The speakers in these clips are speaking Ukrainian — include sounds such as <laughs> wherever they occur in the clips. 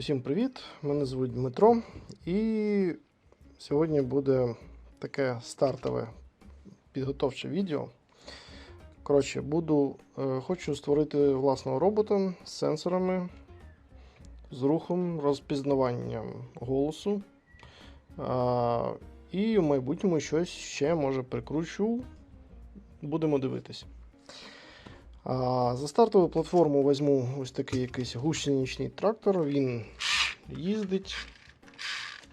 Усім привіт! Мене звуть Дмитро, і сьогодні буде таке стартове підготовче відео. Коротше, буду, е, хочу створити власного робота з сенсорами, з рухом, розпізнаванням голосу. І в майбутньому щось ще може прикручу. Будемо дивитися. А, за стартову платформу візьму ось такий якийсь гусеничний трактор. Він їздить,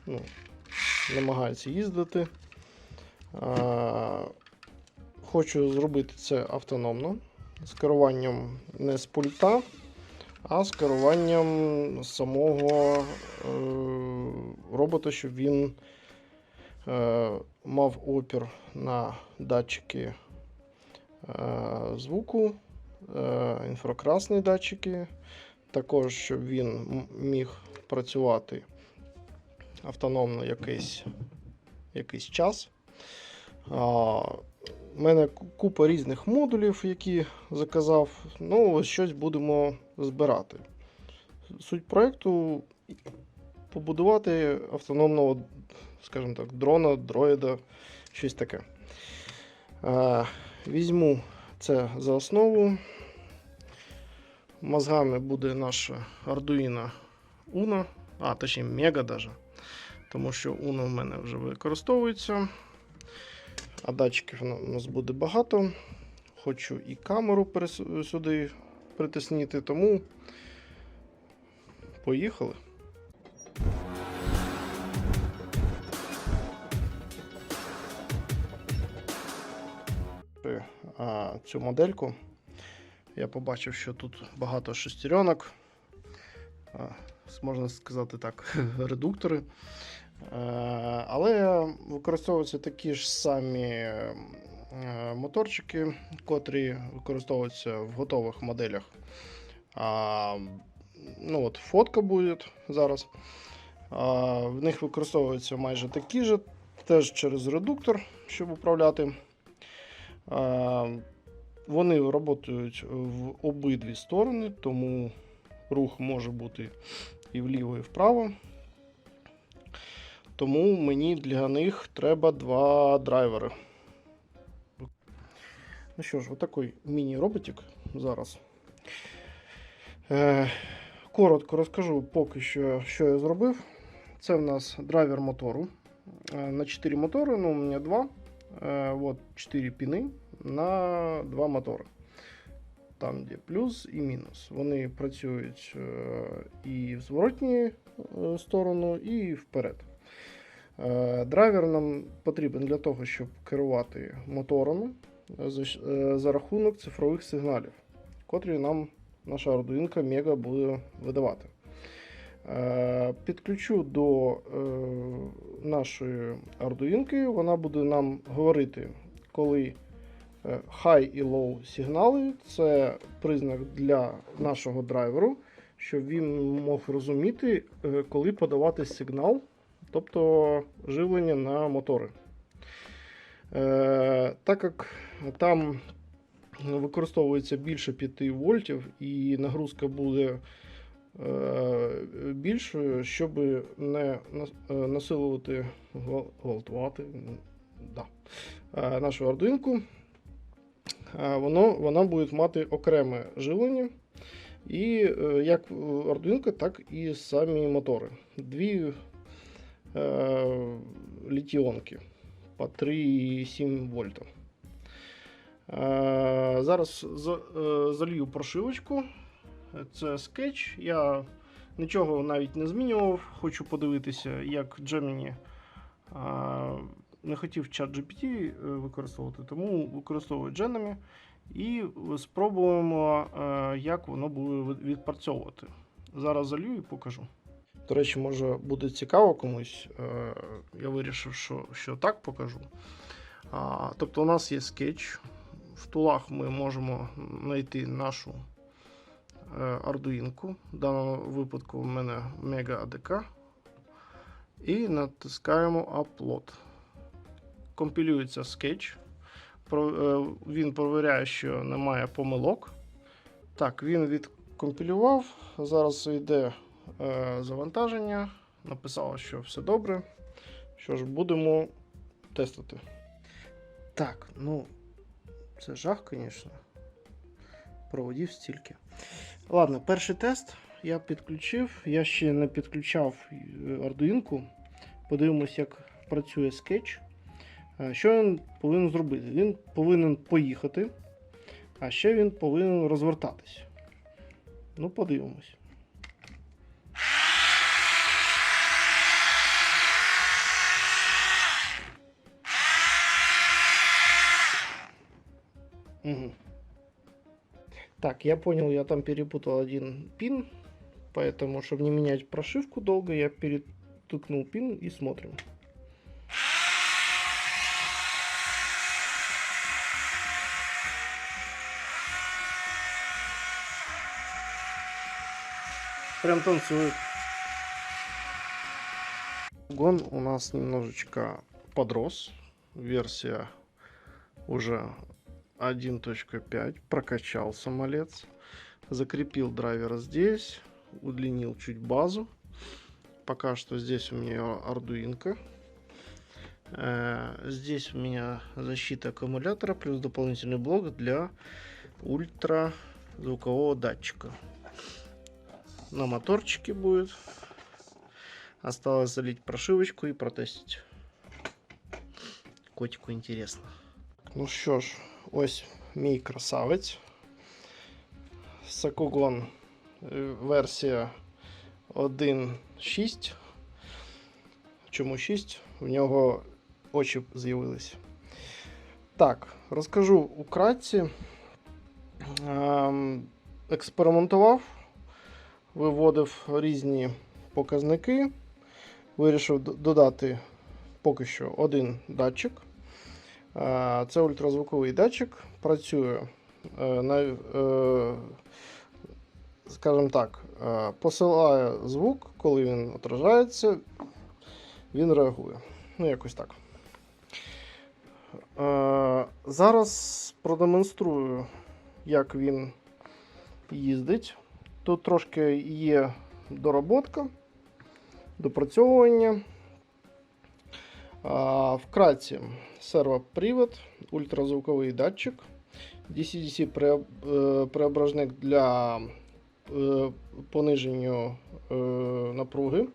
ну, намагається їздити. А, хочу зробити це автономно, з керуванням не з пульта, а з керуванням самого е, робота, щоб він е, мав опір на датчики е, звуку, інфракрасні датчики, також щоб він міг працювати автономно якийсь, якийсь час. У мене купа різних модулів, які заказав. Ну, ось щось будемо збирати. Суть проєкту побудувати автономного, скажімо так, дрона, дроїда, щось таке. А, візьму це за основу. Мозгами буде наша Arduino Uno, а точніше Mega даже. Тому що Uno в мене вже використовується. А датчиків у нас буде багато. Хочу і камеру сюди притиснити, тому поїхали. Цю модельку. Я побачив, що тут багато шестеренок, можна сказати так, <laughs> редуктори. Але використовуються такі ж самі е, моторчики, котрі використовуються в готових моделях. Ну от Фотка буде зараз. В них використовуються майже такі ж, теж через редуктор, щоб управляти. Вони працюють в обидві сторони, тому рух може бути і вліво, і вправо. Тому мені для них треба два драйвери. Ну що ж, отакий міні-роботик зараз. Е, коротко розкажу поки що, що я зробив. Це в нас драйвер мотору. Е, на 4 мотори, ну, у мене 2. Е, от 4 піни на 2 мотори. Там, де плюс і мінус. Вони працюють е, і в зворотню е, сторону, і вперед. Е, Драйвер нам потрібен для того, щоб керувати моторами е, за, рахунок цифрових сигналів, котрі нам наша Arduino Mega буде видавати. Підключу до нашої Arduino, вона буде нам говорити, коли high і low сигнали це признак для нашого драйверу, щоб він мог розуміти, е, коли подавати сигнал тобто живлення на мотори. Е, так як там використовується більше 5 вольтів і нагрузка буде е, більшою, щоб не е, насилувати гвал- гвалтувати да, е, нашу е, воно, вона буде мати окреме живлення. І е, як Arduino, так і самі мотори. Дві е, літіонки по 3,7 вольта. Е, зараз за- е, залью прошивочку. Це скетч. Я нічого навіть не змінював. Хочу подивитися, як Gemini. е, Не хотів чат GPT е, використовувати, тому використовую Gemini. І спробуємо, е, як воно буде відпрацьовувати. Зараз залью і покажу. До речі, може буде цікаво комусь. Е, Я вирішив, що, що так покажу. Тобто, у нас є скетч. В тулах ми можемо знайти нашу Arduino. В даному випадку в мене Mega ADK. І натискаємо Upload. Компілюється скетч. Е, Він перевіряє, що немає помилок. Так, він відкомпілював. Зараз йде е, завантаження. Написала, що все добре. Що ж, будемо тестити. Так, ну, це жах, звісно. Проводів стільки. Ладно, перший тест я підключив. Я ще не підключав е, Arduino. Подивимось, як працює скетч. Е, Що він повинен зробити? Він повинен поїхати, а ще він повинен розвертатись. Ну, подивимось. Мгм. Так, я понял, я там перепутал один пин, поэтому, чтобы не менять прошивку долго, я перетыкнул пин и смотрим. Прям танцует. Гон у нас немножечко подрос. Версия уже 1.5 прокачал самолец, закрепил драйвер здесь, удлинил чуть базу. Пока что здесь у меня Arduino. Э, Здесь у меня защита аккумулятора плюс дополнительный блок для ультразвукового датчика. На моторчике будет. Осталось залить прошивочку и протестить. Котику интересно. Ну що ж, ось мій красавець. Сакугон е, версія 1.6. Чому 6? В нього очі з'явились. Так, розкажу украдці. Ем, Експериментував, виводив різні показники. Вирішив додати поки що один датчик. Е, Це ультразвуковий датчик. Працює е, е, скажімо так, посилає звук, коли він отражається, він реагує. Ну, якось так. Зараз продемонструю, як він їздить. Тут трошки є доработка, допрацьовування. Вкратце, сервопривод, ультразвуковий датчик, DC-DC преоб- е, для е, пониження е, напруги.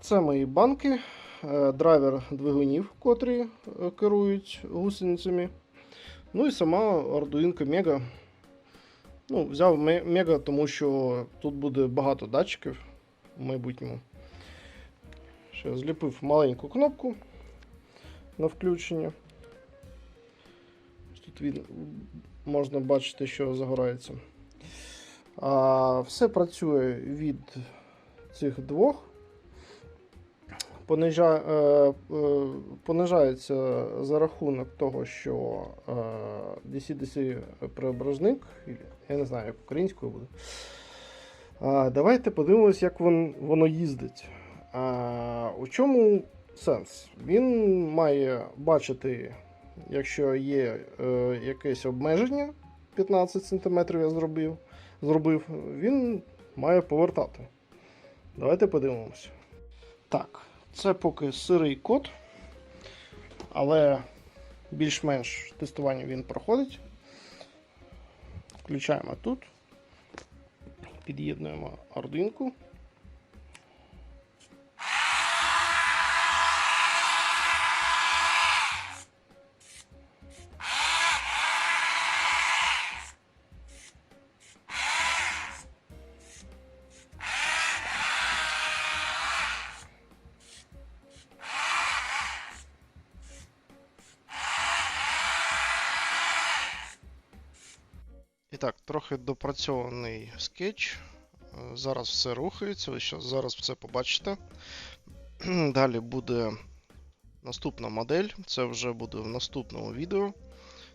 Це мої банки, драйвер двигунів, котрі керують гусеницями. Ну і сама Arduino Mega. Ну, взяв мега, тому що тут буде багато датчиків в майбутньому. Ще зліпив маленьку кнопку на включення. Тут він, можна бачити, що загорається. А, все працює від цих двох. Понижа, е, е, понижається за рахунок того, що е, DC-DC преображник, я не знаю, як українською буде. Давайте подивимось, як вон, воно їздить. У чому сенс? Він має бачити, якщо є якесь обмеження, 15 см я зробив, зробив, він має повертати. Давайте подивимося. Так, це поки сирий код, але більш-менш тестування він проходить. Включаємо тут. Під'єднуємо Arduino. І так, трохи допрацьований скетч. Е, Зараз все рухається, ви зараз все побачите. <clears throat> Далі буде наступна модель, це вже буде в наступному відео.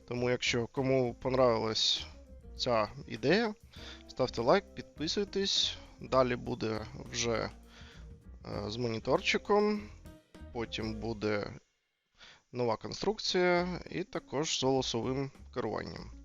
Тому, якщо кому понравилась ця ідея, ставте лайк, підписуйтесь. Далі буде вже е, з моніторчиком, потім буде нова конструкція і також з голосовим керуванням.